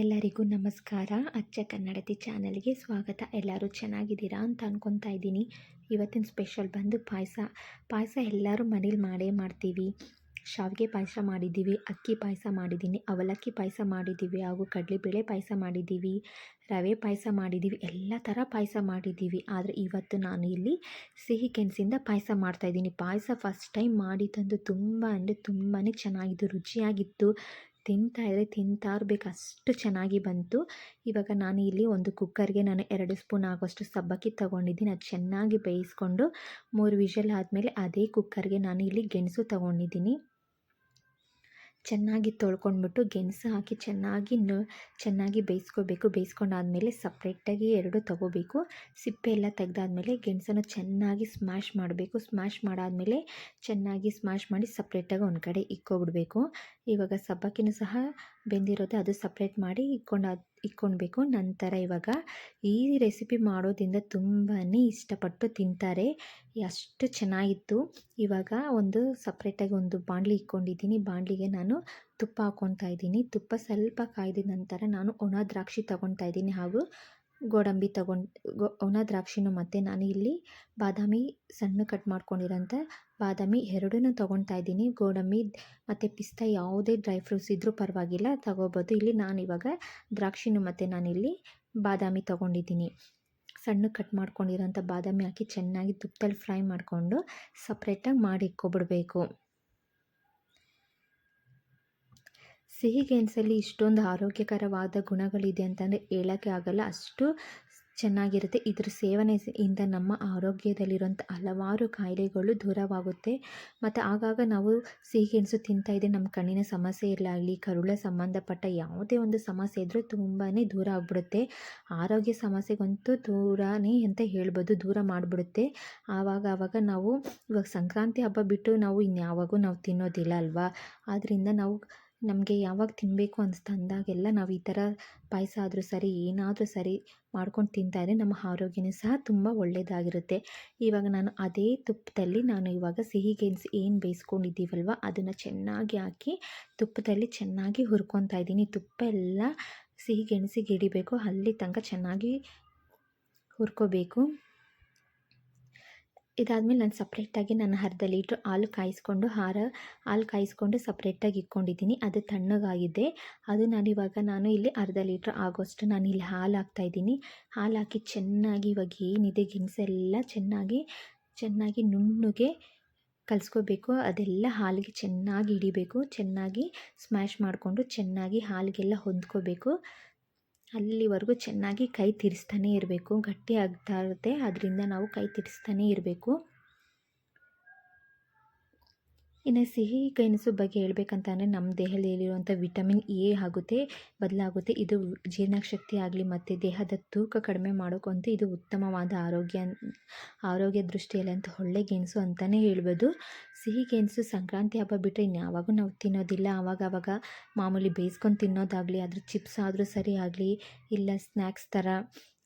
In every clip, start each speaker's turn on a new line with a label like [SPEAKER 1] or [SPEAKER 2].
[SPEAKER 1] ಎಲ್ಲರಿಗೂ ನಮಸ್ಕಾರ. ಅಚ್ಚ ಕನ್ನಡತಿ ಚಾನಲ್ಗೆ ಸ್ವಾಗತ. ಎಲ್ಲರೂ ಚೆನ್ನಾಗಿದ್ದೀರಾ ಅಂತ ಅಂದ್ಕೊತಾ ಇದ್ದೀನಿ. ಇವತ್ತಿನ ಸ್ಪೆಷಲ್ ಬಂದು ಪಾಯಸ. ಪಾಯಸ ಎಲ್ಲರೂ ಮನೇಲಿ ಮಾಡೇ ಮಾಡ್ತೀವಿ. ಶಾವಿಗೆ ಪಾಯಸ ಮಾಡಿದ್ದೀವಿ, ಅಕ್ಕಿ ಪಾಯಸ ಮಾಡಿದ್ದೀನಿ, ಅವಲಕ್ಕಿ ಪಾಯಸ ಮಾಡಿದ್ದೀವಿ ಹಾಗೂ ಕಡಲೆಬೇಳೆ ಪಾಯಸ ಮಾಡಿದ್ದೀವಿ, ರವೆ ಪಾಯಸ ಮಾಡಿದ್ದೀವಿ, ಎಲ್ಲ ಥರ ಪಾಯಸ ಮಾಡಿದ್ದೀವಿ. ಆದರೆ ಇವತ್ತು ನಾನು ಇಲ್ಲಿ ಸಿಹಿ ಕೆನಸಿಂದ ಪಾಯಸ ಮಾಡ್ತಾಯಿದ್ದೀನಿ ಪಾಯಸ ಫಸ್ಟ್ ಟೈಮ್ ಮಾಡಿ ತಂದು ತುಂಬ ಅಂದರೆ ತುಂಬಾ ಚೆನ್ನಾಗಿತ್ತು, ರುಚಿಯಾಗಿತ್ತು. ತಿಂತಾ ಇದ್ದರೆ ತಿಂತಾ ಇರ್ಬೇಕು. ಅಷ್ಟು ಚೆನ್ನಾಗಿ ಬಂತು. ಇವಾಗ ನಾನು ಇಲ್ಲಿ ಒಂದು ಕುಕ್ಕರ್ಗೆ ನಾನು ಎರಡು ಸ್ಪೂನ್ ಆಗೋಷ್ಟು ಸಬ್ಬಕ್ಕಿ ತೊಗೊಂಡಿದ್ದೀನಿ. ಅದು ಚೆನ್ನಾಗಿ ಬೇಯಿಸ್ಕೊಂಡು ಮೂರು ವಿಷಲ್ ಆದಮೇಲೆ ಅದೇ ಕುಕ್ಕರ್ಗೆ ನಾನು ಇಲ್ಲಿ ಗೆಣಸು ತೊಗೊಂಡಿದ್ದೀನಿ. ಚೆನ್ನಾಗಿ ತೊಳ್ಕೊಂಡ್ಬಿಟ್ಟು ಗೆಣಸು ಹಾಕಿ ಚೆನ್ನಾಗಿ ನ, ಚೆನ್ನಾಗಿ ಬೇಯಿಸ್ಕೋಬೇಕು. ಬೇಯಿಸ್ಕೊಂಡಾದ್ಮೇಲೆ ಸಪ್ರೇಟಾಗಿ ಎರಡು ತೊಗೋಬೇಕು. ಸಿಪ್ಪೆ ಎಲ್ಲ ತೆಗೆದಾದ್ಮೇಲೆ ಗೆಣಸನ್ನು ಚೆನ್ನಾಗಿ ಸ್ಮ್ಯಾಶ್ ಮಾಡಬೇಕು. ಸ್ಮ್ಯಾಶ್ ಮಾಡಾದಮೇಲೆ ಚೆನ್ನಾಗಿ ಸ್ಮ್ಯಾಶ್ ಮಾಡಿ ಸಪ್ರೇಟಾಗಿ ಒಂದು ಕಡೆ ಇಕ್ಕೊಬಿಡ್ಬೇಕು. ಇವಾಗ ಸಬ್ಬಕ್ಕಿನೂ ಸಹ ಬೆಂದಿರೋದು ಅದು ಸಪ್ರೇಟ್ ಮಾಡಿ ಇಕ್ಕೊಂಡು ಇಕ್ಕೊಳ್ಬೇಕು ನಂತರ ಇವಾಗ ಈ ರೆಸಿಪಿ ಮಾಡೋದ್ರಿಂದ ತುಂಬಾ ಇಷ್ಟಪಟ್ಟು ತಿಂತಾರೆ. ಅಷ್ಟು ಚೆನ್ನಾಗಿತ್ತು. ಇವಾಗ ಒಂದು ಸಪ್ರೇಟಾಗಿ ಒಂದು ಬಾಣಲಿ ಇಕ್ಕೊಂಡಿದ್ದೀನಿ. ಬಾಣಲಿಗೆ ನಾನು ತುಪ್ಪ ಹಾಕ್ಕೊತಾ ಇದ್ದೀನಿ. ತುಪ್ಪ ಸ್ವಲ್ಪ ಕಾಯ್ದ ನಂತರ ನಾನು ಒಣ ದ್ರಾಕ್ಷಿ ತೊಗೊತಾ ಇದ್ದೀನಿ ಹಾಗೂ ಗೋಡಂಬಿ ತಗೊಂಡು ಒಣ ದ್ರಾಕ್ಷಿನೂ ಮತ್ತು ನಾನು ಇಲ್ಲಿ ಬಾದಾಮಿ ಸಣ್ಣ ಕಟ್ ಮಾಡ್ಕೊಂಡಿರೋಂಥ ಬಾದಾಮಿ ಎರಡನ್ನೂ ತೊಗೊಳ್ತಾ ಇದ್ದೀನಿ. ಗೋಡಂಬಿ ಮತ್ತು ಪಿಸ್ತಾ ಯಾವುದೇ ಡ್ರೈ ಫ್ರೂಟ್ಸ್ ಇದ್ದರೂ ಪರವಾಗಿಲ್ಲ, ತಗೋಬೋದು. ಇಲ್ಲಿ ನಾನಿವಾಗ ದ್ರಾಕ್ಷಿನೂ ಮತ್ತು ನಾನಿಲ್ಲಿ ಬಾದಾಮಿ ತೊಗೊಂಡಿದ್ದೀನಿ. ಸಣ್ಣ ಕಟ್ ಮಾಡ್ಕೊಂಡಿರೋಂಥ ಬಾದಾಮಿ ಹಾಕಿ ಚೆನ್ನಾಗಿ ತುಪ್ಪದಲ್ಲಿ ಫ್ರೈ ಮಾಡಿಕೊಂಡು ಸಪ್ರೇಟಾಗಿ ಮಾಡಿ ಇಕ್ಕೊಬಿಡ್ಬೇಕು ಸಿಹಿ ಗೆಣಸಲ್ಲಿ ಇಷ್ಟೊಂದು ಆರೋಗ್ಯಕರವಾದ ಗುಣಗಳಿದೆ ಅಂತಂದರೆ ಹೇಳೋಕ್ಕೆ ಆಗಲ್ಲ. ಅಷ್ಟು ಚೆನ್ನಾಗಿರುತ್ತೆ. ಇದ್ರ ಸೇವನೆಯಿಂದ ನಮ್ಮ ಆರೋಗ್ಯದಲ್ಲಿರುವಂಥ ಹಲವಾರು ಕಾಯಿಲೆಗಳು ದೂರವಾಗುತ್ತೆ. ಮತ್ತು ಆಗಾಗ ನಾವು ಸಿಹಿಗೆಣಸು ತಿಂತಾ ಇದ್ದರೆ ನಮ್ಮ ಕಣ್ಣಿನ ಸಮಸ್ಯೆ ಇರಲಾಗಲಿ ಕರುಳ ಸಂಬಂಧಪಟ್ಟ ಯಾವುದೇ ಒಂದು ಸಮಸ್ಯೆ ಇದ್ದರೂ ತುಂಬಾ ದೂರ ಆಗಿಬಿಡುತ್ತೆ. ಆರೋಗ್ಯ ಸಮಸ್ಯೆಗಂತೂ ದೂರನೇ ಅಂತ ಹೇಳ್ಬೋದು. ದೂರ ಮಾಡಿಬಿಡುತ್ತೆ. ಆವಾಗ ಆವಾಗ ನಾವು ಇವಾಗ ಸಂಕ್ರಾಂತಿ ಹಬ್ಬ ಬಿಟ್ಟು ನಾವು ಇನ್ಯಾವಾಗೂ ನಾವು ತಿನ್ನೋದಿಲ್ಲ ಅಲ್ವಾ? ಆದ್ದರಿಂದ ನಾವು ನಮಗೆ ಯಾವಾಗ ತಿನ್ನಬೇಕು ಅನ್ಸ್ತ ಅಂದಾಗೆಲ್ಲ ನಾವು ಈ ಥರ ಪಾಯಸ ಆದರೂ ಸರಿ, ಏನಾದರೂ ಸರಿ ಮಾಡ್ಕೊಂಡು ತಿಂತಾಯಿದ್ರೆ ನಮ್ಮ ಆರೋಗ್ಯನೂ ಸಹ ತುಂಬ ಒಳ್ಳೆಯದಾಗಿರುತ್ತೆ ಇವಾಗ ನಾನು ಅದೇ ತುಪ್ಪದಲ್ಲಿ ನಾನು ಇವಾಗ ಸಿಹಿ ಗೆಣಸು ಏನು ಬೇಯಿಸ್ಕೊಂಡಿದ್ದೀವಲ್ವ, ಅದನ್ನು ಚೆನ್ನಾಗಿ ಹಾಕಿ ತುಪ್ಪದಲ್ಲಿ ಚೆನ್ನಾಗಿ ಹುರ್ಕೊತಾ ಇದ್ದೀನಿ. ತುಪ್ಪ ಎಲ್ಲ ಸಿಹಿ ಗೆಣಸಿಗೆ ಹಿಡಿಬೇಕು, ಅಲ್ಲಿ ತನಕ ಚೆನ್ನಾಗಿ ಹುರ್ಕೋಬೇಕು. ಇದಾದಮೇಲೆ ನಾನು ಸಪ್ರೇಟಾಗಿ ನಾನು ಅರ್ಧ ಲೀಟ್ರ್ ಹಾಲು ಕಾಯಿಸ್ಕೊಂಡು, ಹಾರ ಹಾಲು ಕಾಯಿಸ್ಕೊಂಡು ಸಪ್ರೇಟಾಗಿ ಇಟ್ಕೊಂಡಿದ್ದೀನಿ. ಅದು ತಣ್ಣಗಾಗಿದೆ. ಅದು ನಾನಿವಾಗ ನಾನು ಇಲ್ಲಿ ಅರ್ಧ ಲೀಟ್ರ್ ಆಗೋಷ್ಟು ನಾನು ಇಲ್ಲಿ ಹಾಲು ಹಾಕ್ತಾಯಿದ್ದೀನಿ ಹಾಲು ಹಾಕಿ ಚೆನ್ನಾಗಿ ಇವಾಗ ಏನಿದೆ ಗೆಣಸೆಲ್ಲ ಚೆನ್ನಾಗಿ ಚೆನ್ನಾಗಿ ನುಣ್ಣಗೆ ಕಲಿಸ್ಕೋಬೇಕು. ಅದೆಲ್ಲ ಹಾಲಿಗೆ ಚೆನ್ನಾಗಿ ಹಿಡಿಬೇಕು. ಚೆನ್ನಾಗಿ ಸ್ಮ್ಯಾಶ್ ಮಾಡಿಕೊಂಡು ಚೆನ್ನಾಗಿ ಹಾಲಿಗೆಲ್ಲ ಹೊಂದ್ಕೋಬೇಕು. ಅಲ್ಲಿವರೆಗೂ ಚೆನ್ನಾಗಿ ಕೈ ತಿರ್ಸ್ತಾನೆ ಇರಬೇಕು ಗಟ್ಟಿ ಆಗ್ತಾ ಇರುತ್ತೆ. ಅದರಿಂದ ನಾವು ಕೈ ತಿರ್ಸ್ತಾನೆ ಇರಬೇಕು. ಇನ್ನು ಸಿಹಿ ಗೆಣಸು ಬಗ್ಗೆ ಹೇಳ್ಬೇಕಂತಂದರೆ ನಮ್ಮ ದೇಹದಲ್ಲಿರುವಂಥ ವಿಟಮಿನ್ ಎ ಆಗುತ್ತೆ, ಬದಲಾಗುತ್ತೆ. ಇದು ಜೀರ್ಣಶಕ್ತಿ ಆಗಲಿ ಮತ್ತು ದೇಹದ ತೂಕ ಕಡಿಮೆ ಮಾಡೋಕ್ಕಂತೂ ಇದು ಉತ್ತಮವಾದ ಆರೋಗ್ಯ ಆರೋಗ್ಯ ದೃಷ್ಟಿಯಲ್ಲಿ ಅಂತ ಒಳ್ಳೆ ಗೆಣಸು ಅಂತಲೇ ಹೇಳ್ಬೋದು. ಸಿಹಿ ಗೆಣಸು ಸಂಕ್ರಾಂತಿ ಹಬ್ಬ ಬಿಟ್ಟರೆ ಇನ್ಯಾವಾಗೂ ನಾವು ತಿನ್ನೋದಿಲ್ಲ. ಆವಾಗ ಆವಾಗ ಮಾಮೂಲಿ ಬೇಯಿಸ್ಕೊಂಡು ತಿನ್ನೋದಾಗಲಿ ಅದ್ರ ಚಿಪ್ಸ್ ಆದರೂ ಸರಿ ಆಗಲಿ, ಇಲ್ಲ ಸ್ನ್ಯಾಕ್ಸ್ ಥರ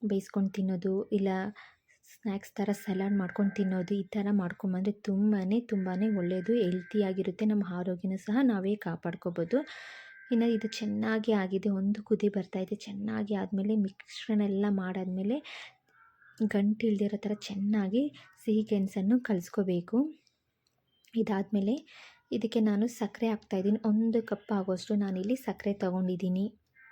[SPEAKER 1] ಬೇಯಿಸ್ಕೊಂಡು ತಿನ್ನೋದು, ಇಲ್ಲ ಸ್ನ್ಯಾಕ್ಸ್ ಥರ ಸಲಾಡ್ ಮಾಡ್ಕೊಂಡು ತಿನ್ನೋದು ಈ ಥರ ಮಾಡ್ಕೊಂಬಂದರೆ ತುಂಬಾ ತುಂಬಾ ಒಳ್ಳೆಯದು ಹೆಲ್ತಿಯಾಗಿರುತ್ತೆ ನಮ್ಮ ಆರೋಗ್ಯನೂ ಸಹ ನಾವೇ ಕಾಪಾಡ್ಕೋಬೋದು. ಇನ್ನು ಇದು ಚೆನ್ನಾಗಿ ಆಗಿದೆ. ಒಂದು ಕುದಿ ಬರ್ತಾಯಿದೆ ಚೆನ್ನಾಗಿ ಆದಮೇಲೆ ಮಿಶ್ರಣ ಎಲ್ಲ ಮಾಡಾದಮೇಲೆ ಗಂಟು ಇಲ್ದಿರೋ ಥರ ಚೆನ್ನಾಗಿ ಸಿಹಿ ಗೆಣಸನ್ನು ಕಲಿಸ್ಕೋಬೇಕು. ಇದಾದಮೇಲೆ ಇದಕ್ಕೆ ನಾನು ಸಕ್ಕರೆ ಹಾಕ್ತಾಯಿದ್ದೀನಿ ಒಂದು ಕಪ್ ಆಗೋಷ್ಟು ನಾನಿಲ್ಲಿ ಸಕ್ಕರೆ ತೊಗೊಂಡಿದ್ದೀನಿ.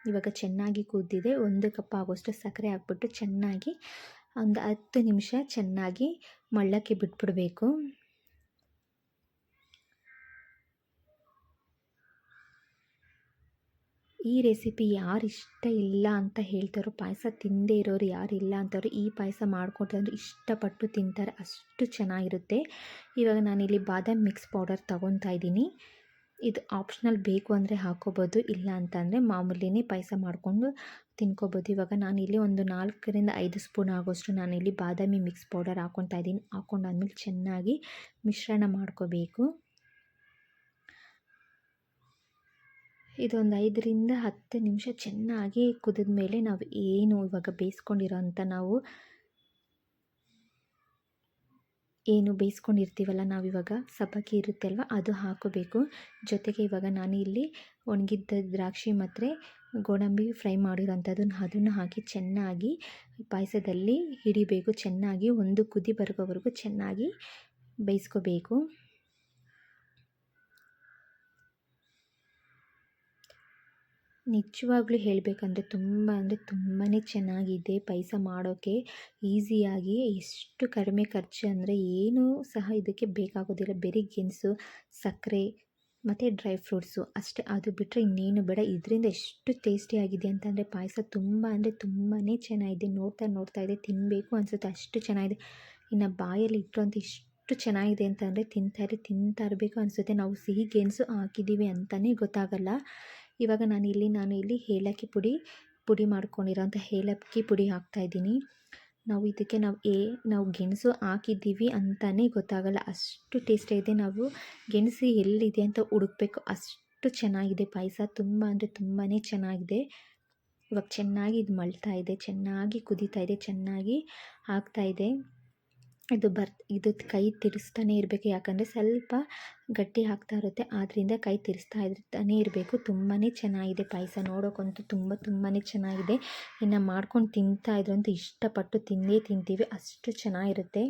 [SPEAKER 1] ಇವಾಗ ಚೆನ್ನಾಗಿ ಕುದ್ದಿದೆ. ಒಂದು ಕಪ್ ಆಗೋಷ್ಟು ಸಕ್ಕರೆ ಹಾಕ್ಬಿಟ್ಟು ಚೆನ್ನಾಗಿ ಒಂದು ಹತ್ತು ನಿಮಿಷ ಚೆನ್ನಾಗಿ ಮಳ್ಳಕ್ಕೆ ಬಿಟ್ಬಿಡಬೇಕು. ಈ ರೆಸಿಪಿ ಯಾರು ಇಷ್ಟ ಇಲ್ಲ ಅಂತ ಹೇಳ್ತಾರೋ, ಪಾಯಸ ತಿಂದೇ ಇರೋರು ಯಾರು ಇಲ್ಲ ಅಂತವ್ರು ಈ ಪಾಯಸ ಮಾಡಿಕೊಟ್ಟಂದ್ರೆ ಇಷ್ಟಪಟ್ಟು ತಿಂತಾರೆ, ಅಷ್ಟು ಚೆನ್ನಾಗಿರುತ್ತೆ. ಇವಾಗ ನಾನಿಲ್ಲಿ ಬಾದಾಮಿ ಮಿಕ್ಸ್ ಪೌಡರ್ ತೊಗೊತಾ ಇದ್ದೀನಿ. ಇದು ಆಪ್ಷನಲ್ ಬೇಕು ಅಂದರೆ ಹಾಕೋಬೋದು ಇಲ್ಲ ಅಂತಂದರೆ ಮಾಮೂಲಿನೇ ಪಾಯಸ ಮಾಡಿಕೊಂಡು ತಿನ್ಕೋಬೋದು. ಇವಾಗ ನಾನಿಲ್ಲಿ ಒಂದು ನಾಲ್ಕರಿಂದ ಐದು ಸ್ಪೂನ್ ಆಗೋಷ್ಟು ನಾನು ಇಲ್ಲಿ ಬಾದಾಮಿ ಮಿಕ್ಸ್ ಪೌಡರ್ ಹಾಕ್ಕೊತಾ ಇದ್ದೀನಿ. ಹಾಕ್ಕೊಂಡಾದ್ಮೇಲೆ ಚೆನ್ನಾಗಿ ಮಿಶ್ರಣ ಮಾಡ್ಕೋಬೇಕು. ಇದೊಂದು ಐದರಿಂದ ಹತ್ತು ನಿಮಿಷ ಚೆನ್ನಾಗಿ ಕುದಿದ ಮೇಲೆ ನಾವು ಏನು ಇವಾಗ ಬೇಯಿಸ್ಕೊಂಡಿರೋ ಅಂಥ ನಾವು ಏನು ಬೇಯಿಸ್ಕೊಂಡಿರ್ತೀವಲ್ಲ ನಾವಿವಾಗ ಸಬ್ಬಕ್ಕಿ ಇರುತ್ತೆ ಅಲ್ವ ಅದು ಹಾಕೋಬೇಕು. ಜೊತೆಗೆ ಇವಾಗ ನಾನು ಇಲ್ಲಿ ಒಣಗಿದ್ದ ದ್ರಾಕ್ಷಿ ಮತ್ತು ಗೋಡಂಬಿ ಫ್ರೈ ಮಾಡಿರೋಂಥದ್ದನ್ನು ಅದನ್ನು ಹಾಕಿ ಚೆನ್ನಾಗಿ ಪಾಯಸದಲ್ಲಿ ಹಿಡಿಬೇಕು. ಚೆನ್ನಾಗಿ ಒಂದು ಕುದಿ ಬರೋವರೆಗೂ ಚೆನ್ನಾಗಿ ಬೇಯಿಸ್ಕೋಬೇಕು. ನಿಜವಾಗ್ಲೂ ಹೇಳಬೇಕಂದ್ರೆ ತುಂಬ ಅಂದರೆ ತುಂಬಾ ಚೆನ್ನಾಗಿದೆ ಪಾಯಸ ಮಾಡೋಕ್ಕೆ ಈಸಿಯಾಗಿ ಎಷ್ಟು ಕಡಿಮೆ ಖರ್ಚು ಅಂದರೆ ಏನೂ ಸಹ ಇದಕ್ಕೆ ಬೇಕಾಗೋದಿಲ್ಲ. ಬೆರಿ ಗೆಣಸು, ಸಕ್ಕರೆ ಮತ್ತು ಡ್ರೈ ಫ್ರೂಟ್ಸು ಅಷ್ಟೇ, ಅದು ಬಿಟ್ಟರೆ ಇನ್ನೇನು ಬೇಡ. ಇದರಿಂದ ಎಷ್ಟು ಟೇಸ್ಟಿಯಾಗಿದೆ ಅಂತಂದರೆ ಪಾಯಸ ತುಂಬ ಅಂದರೆ ತುಂಬಾ ಚೆನ್ನಾಗಿದೆ. ನೋಡ್ತಾ ನೋಡ್ತಾ ಇದೆ ತಿನ್ನಬೇಕು ಅನಿಸುತ್ತೆ. ಅಷ್ಟು ಚೆನ್ನಾಗಿದೆ. ಇನ್ನು ಬಾಯಲ್ಲಿ ಇಟ್ಟರು ಇಷ್ಟು ಚೆನ್ನಾಗಿದೆ ಅಂತಂದರೆ ತಿಂತಾರೆ ತಿಂತಾ ಇರಬೇಕು ಅನಿಸುತ್ತೆ. ನಾವು ಸಿಹಿ ಗೆಣಸು ಹಾಕಿದ್ದೀವಿ ಅಂತಲೇ ಗೊತ್ತಾಗಲ್ಲ. ಇವಾಗ ನಾನು ಇಲ್ಲಿ ನಾನು ಇಲ್ಲಿ ಏಲಕ್ಕಿ ಪುಡಿ ಪುಡಿ ಮಾಡ್ಕೊಂಡಿರೋಂಥ ಏಲಕ್ಕಿ ಪುಡಿ ಹಾಕ್ತಾಯಿದ್ದೀನಿ ನಾವು ಇದಕ್ಕೆ ನಾವು ಏ ನಾವು ಗೆಣಸು ಹಾಕಿದ್ದೀವಿ ಅಂತಲೇ ಗೊತ್ತಾಗಲ್ಲ. ಅಷ್ಟು ಟೇಸ್ಟಿಯಾಗಿದೆ ನಾವು ಗೆಣಸು ಎಲ್ಲಿದೆ ಅಂತ ಹುಡುಕ್ಬೇಕು. ಅಷ್ಟು ಚೆನ್ನಾಗಿದೆ. ಪಾಯಸ ತುಂಬ ಅಂದರೆ ತುಂಬಾ ಚೆನ್ನಾಗಿದೆ. ಇವಾಗ ಚೆನ್ನಾಗಿ ಇದು ಮಳ್ತಾ ಇದೆ. ಚೆನ್ನಾಗಿ ಕುದೀತಾ ಇದೆ. ಚೆನ್ನಾಗಿ ಆಗ್ತಾಯಿದೆ ಇದು. ಬರ್ ಇದು ಕೈ ತಿರ್ಸ್ತಾನೆ ಇರಬೇಕು. ಯಾಕಂದರೆ ಸ್ವಲ್ಪ ಗಟ್ಟಿ ಆಗ್ತಾ ಇರುತ್ತೆ. ಆದ್ದರಿಂದ ಕೈ ತಿರ್ಸ್ತಾ ಇರ್ತಾನೆ ಇರಬೇಕು. ತುಂಬಾ ಚೆನ್ನಾಗಿದೆ ಪಾಯಸ. ನೋಡೋಕ್ಕಂತೂ ತುಂಬ ತುಂಬಾ ಚೆನ್ನಾಗಿದೆ. ಇನ್ನು ಮಾಡ್ಕೊಂಡು ತಿಂತಾ ಇದ್ರಂತೂ ಇಷ್ಟಪಟ್ಟು ತಿಂದೇ ತಿಂತೀವಿ. ಅಷ್ಟು ಚೆನ್ನಾಗಿರುತ್ತೆ.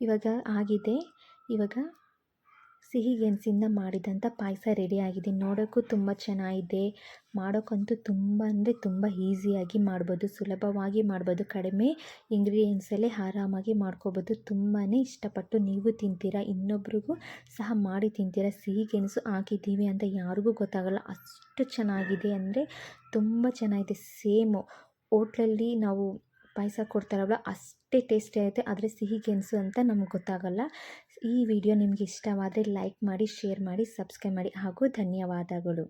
[SPEAKER 1] ಇವಾಗ ಆಗಿದೆ. ಇವಾಗ ಸಿಹಿ ಗೆಣಸಿಂದ ಮಾಡಿದಂಥ ಪಾಯಸ ರೆಡಿಯಾಗಿದೆ ನೋಡೋಕ್ಕೂ ತುಂಬ ಚೆನ್ನಾಗಿದೆ. ಮಾಡೋಕ್ಕಂತೂ ತುಂಬ ಅಂದರೆ ತುಂಬ ಈಸಿಯಾಗಿ ಮಾಡ್ಬೋದು. ಸುಲಭವಾಗಿ ಮಾಡ್ಬೋದು. ಕಡಿಮೆ ಇಂಗ್ರೀಡಿಯೆಂಟ್ಸಲ್ಲೇ ಆರಾಮಾಗಿ ಮಾಡ್ಕೋಬೋದು. ತುಂಬಾ ಇಷ್ಟಪಟ್ಟು ನೀವು ತಿಂತೀರಾ, ಇನ್ನೊಬ್ರಿಗೂ ಸಹ ಮಾಡಿ ತಿಂತೀರಾ. ಸಿಹಿ ಗೆಣಸು ಹಾಕಿದ್ದೀವಿ ಅಂತ ಯಾರಿಗೂ ಗೊತ್ತಾಗಲ್ಲ. ಅಷ್ಟು ಚೆನ್ನಾಗಿದೆ ಅಂದರೆ ತುಂಬ ಚೆನ್ನಾಗಿದೆ. ಸೇಮು ಓಟ್ಲಲ್ಲಿ ನಾವು ಪಾಯಸ ಕೊಡ್ತಾರಲ್ಲ ಅಷ್ಟೇ ಟೇಸ್ಟಿ ಆಗುತ್ತೆ. ಆದರೆ ಸಿಹಿ ಗೆಣಸು ಅಂತ ನಮ್ಗೆ ಗೊತ್ತಾಗಲ್ಲ. ಈ ವಿಡಿಯೋ ನಿಮಗೆ ಇಷ್ಟವಾದರೆ ಲೈಕ್ ಮಾಡಿ ಶೇರ್ ಮಾಡಿ ಸಬ್ಸ್ಕ್ರೈಬ್ ಮಾಡಿ. ಹಾಗೂ ಧನ್ಯವಾದಗಳು.